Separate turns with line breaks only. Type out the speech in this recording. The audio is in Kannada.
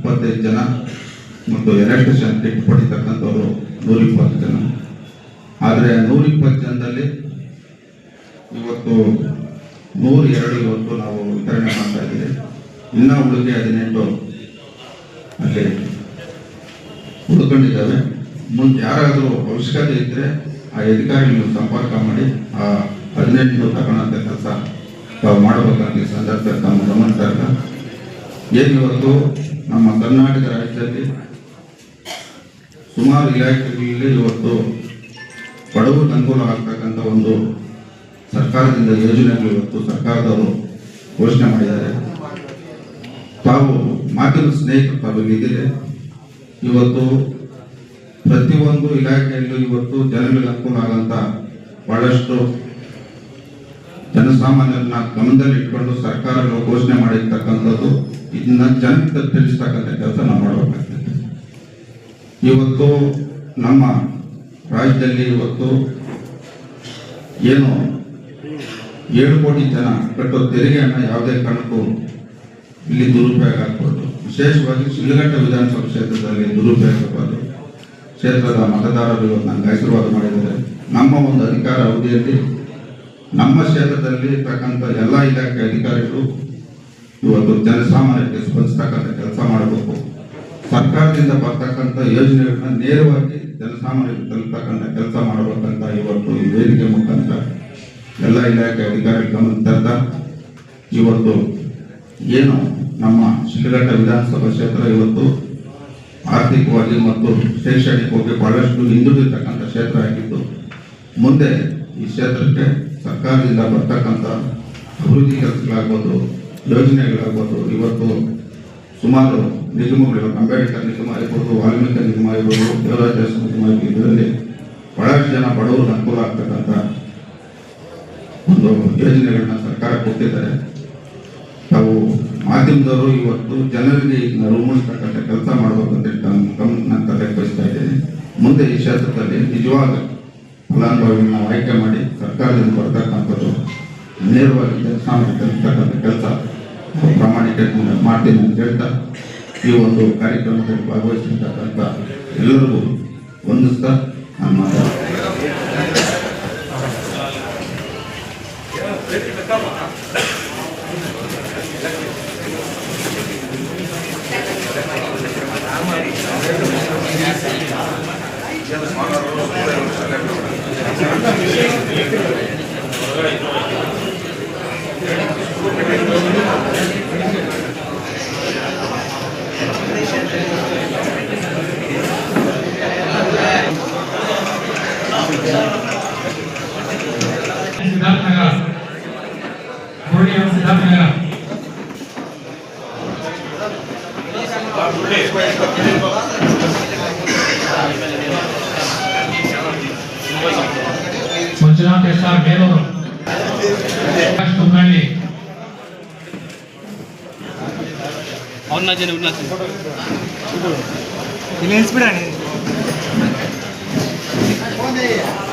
ಇಪ್ಪತ್ತೈದು ಜನ ಮತ್ತು ಎಲೆಕ್ಟ್ರಿಷಿಯನ್ ಕಿಟ್ ಪಡಿತಕ್ಕಂಥವ್ರು ನೂರ ಇಪ್ಪತ್ತು ಜನ. ಆದರೆ ನೂರ ಇಪ್ಪತ್ತು ಜನದಲ್ಲಿ ಇವತ್ತು ನೂರ ಎರಡು ಇವತ್ತು ನಾವು ವಿತರಣೆ ಮಾಡ್ತಾ ಇದ್ದೀವಿ. ಇನ್ನೂ ಉಳಿಕೆ ಹದಿನೆಂಟು ಅಲ್ಲಿ ಉಳ್ಕೊಂಡಿದ್ದಾವೆ. ಮುಂದೆ ಯಾರಾದರೂ ಅವಶ್ಯಕತೆ ಇದ್ದರೆ ಆ ಅಧಿಕಾರಿಗಳು ಸಂಪರ್ಕ ಮಾಡಿ ಆ ಹದಿನೆಂಟು ತಗೊಳ್ಳೋಂಥ ಕೆಲಸ ತಾವು ಮಾಡಬೇಕಂತ ಸಂದರ್ಭ ತಮ್ಮ ಗಮನ ಏನು ಇವತ್ತು ನಮ್ಮ ಕರ್ನಾಟಕ ರಾಜ್ಯದಲ್ಲಿ ಸುಮಾರು ಇಲಾಖೆಗಳಲ್ಲಿ ಇವತ್ತು ಬಡವರು ಅನುಕೂಲ ಆಗ್ತಕ್ಕಂಥ ಒಂದು ಸರ್ಕಾರದಿಂದ ಯೋಜನೆಗಳು ಇವತ್ತು ಸರ್ಕಾರದವರು ಘೋಷಣೆ ಮಾಡಿದ್ದಾರೆ. ತಾವು ಮಾಧ್ಯಮ ಸ್ನೇಹಿತರು ಇಲ್ಲಿದ್ದೀರಿ ಇವತ್ತು ಪ್ರತಿಯೊಂದು ಇಲಾಖೆಯಲ್ಲೂ ಇವತ್ತು ಜನರಿಗೆ ಅನುಕೂಲ ಆಗಂತ ಬಹಳಷ್ಟು ಜನಸಾಮಾನ್ಯರನ್ನ ಗಮನದಲ್ಲಿ ಇಟ್ಕೊಂಡು ಸರ್ಕಾರಗಳು ಘೋಷಣೆ ಮಾಡಿರ್ತಕ್ಕಂಥದ್ದು ಇದನ್ನ ಜನಕ್ಕೆ ತಿಳಿಸ್ತಕ್ಕಂಥ ಕೆಲಸ ನಾವು ಮಾಡಬೇಕಾಗ್ತದೆ. ಇವತ್ತು ನಮ್ಮ ರಾಜ್ಯದಲ್ಲಿ ಇವತ್ತು ಏನು ಏಳು ಕೋಟಿ ಜನ ಕಟ್ಟೋ ತೆರಿಗೆಯನ್ನು ಯಾವುದೇ ಕಾರಣಕ್ಕೂ ಇಲ್ಲಿ ದುರುಪಯೋಗ ಆಗ್ಬೋದು ವಿಶೇಷವಾಗಿ ಶಿಲ್ಘಟ್ಟ ವಿಧಾನಸಭಾ ಕ್ಷೇತ್ರದಲ್ಲಿ ದುರುಪಯೋಗ ಆಗ್ಬೋದು ಕ್ಷೇತ್ರದ ಮತದಾರರು ಇವತ್ತು ನನಗೆ ಆಶೀರ್ವಾದ ಮಾಡಿದ್ದಾರೆ. ನಮ್ಮ ಒಂದು ಅಧಿಕಾರ ಅವಧಿಯಲ್ಲಿ ನಮ್ಮ ಕ್ಷೇತ್ರದಲ್ಲಿ ಇರ್ತಕ್ಕಂಥ ಎಲ್ಲ ಇಲಾಖೆ ಅಧಿಕಾರಿಗಳು ಇವತ್ತು ಜನಸಾಮಾನ್ಯಕ್ಕೆ ಸ್ಪಂದಿಸ್ತಕ್ಕಂಥ ಕೆಲಸ ಮಾಡಬೇಕು. ಸರ್ಕಾರದಿಂದ ಬರ್ತಕ್ಕಂಥ ಯೋಜನೆಗಳನ್ನ ನೇರವಾಗಿ ಜನಸಾಮಾನ್ಯರಿಗೆ ತಲುಪತಕ್ಕಂಥ ಕೆಲಸ ಮಾಡಬೇಕಂತ ಇವತ್ತು ಈ ವೇದಿಕೆ ಮುಖಾಂತರ ಎಲ್ಲ ಇಲಾಖೆ ಅಧಿಕಾರಿಗಳು ಗಮನ ತರ್ತಾ ಇವತ್ತು ಏನು ನಮ್ಮ ಶಿಲ್ಘಟ್ಟ ವಿಧಾನಸಭಾ ಕ್ಷೇತ್ರ ಇವತ್ತು ಆರ್ಥಿಕವಾಗಿ ಮತ್ತು ಶೈಕ್ಷಣಿಕವಾಗಿ ಬಹಳಷ್ಟು ಹಿಂದುಳಿದಿರ್ತಕ್ಕಂಥ ಕ್ಷೇತ್ರ ಆಗಿದ್ದು, ಮುಂದೆ ಈ ಕ್ಷೇತ್ರಕ್ಕೆ ಸರ್ಕಾರದಿಂದ ಬರ್ತಕ್ಕಂಥ ಅಭಿವೃದ್ಧಿ ಕೆಲಸಗಳಾಗ್ಬೋದು, ಯೋಜನೆಗಳಾಗ್ಬೋದು, ಇವತ್ತು ಸುಮಾರು ನಿಗಮಗಳು ಅಂಬೇಡ್ಕರ್ ನಿಗಮ ಇರ್ಬೋದು ವಾಲ್ಮೀಕಿ ನಿಗಮ ಇರ್ಬೋದು ದೇವರಾಜ ನಿಗಮ ಇದರಲ್ಲಿ ಬಹಳಷ್ಟು ಜನ ಬಡವರು ಅನುಕೂಲ ಆಗ್ತಕ್ಕಂಥ ಒಂದು ಯೋಜನೆಗಳನ್ನ ಸರ್ಕಾರ ಕೊಟ್ಟಿದ್ದಾರೆ. ತಾವು ಮಾಧ್ಯಮದವರು ಇವತ್ತು ಜನರಿಗೆ ಇದನ್ನ ರೂಮಿಸ್ತಕ್ಕಂಥ ಕೆಲಸ ಮಾಡಬೇಕಂತ ಗಮನ ತಲೆಗೆ ಬಯಸ್ತಾ ಇದ್ದೇನೆ. ಮುಂದೆ ಈ ಕ್ಷೇತ್ರದಲ್ಲಿ ನಿಜವಾದ ಫಲಾನುಭವಿಗಳನ್ನ ಆಯ್ಕೆ ಮಾಡಿ ನೇರವಾಗಿ ಕೆಲಸ ತಲುಪತಕ್ಕಂಥ ಕೆಲಸ ಪ್ರಾಮಾಣಿಕತೆ ಮಾಡ್ತೀನಿ ಅಂತ ಹೇಳ್ತಾ, ಈ ಒಂದು ಕಾರ್ಯಕ್ರಮದಲ್ಲಿ ಭಾಗವಹಿಸಿರ್ತಕ್ಕಂಥ ಎಲ್ಲರಿಗೂ ವಂದಿಸ್ತಾ ನಾನು ಮಾತಾಡ್ತೀನಿ.
ಸಿದ್ಧಾರ್ಥನಗರ ಮಂಜುನಾಥ್ ಎಸ್ ಆರ್ ಬೇಲೂರು ಪ್ರಕಾಶ್ ತುಮ್ಮಳ್ಳಿ
ಅವ್ರನ್ನ ಜನ
¡Buen día!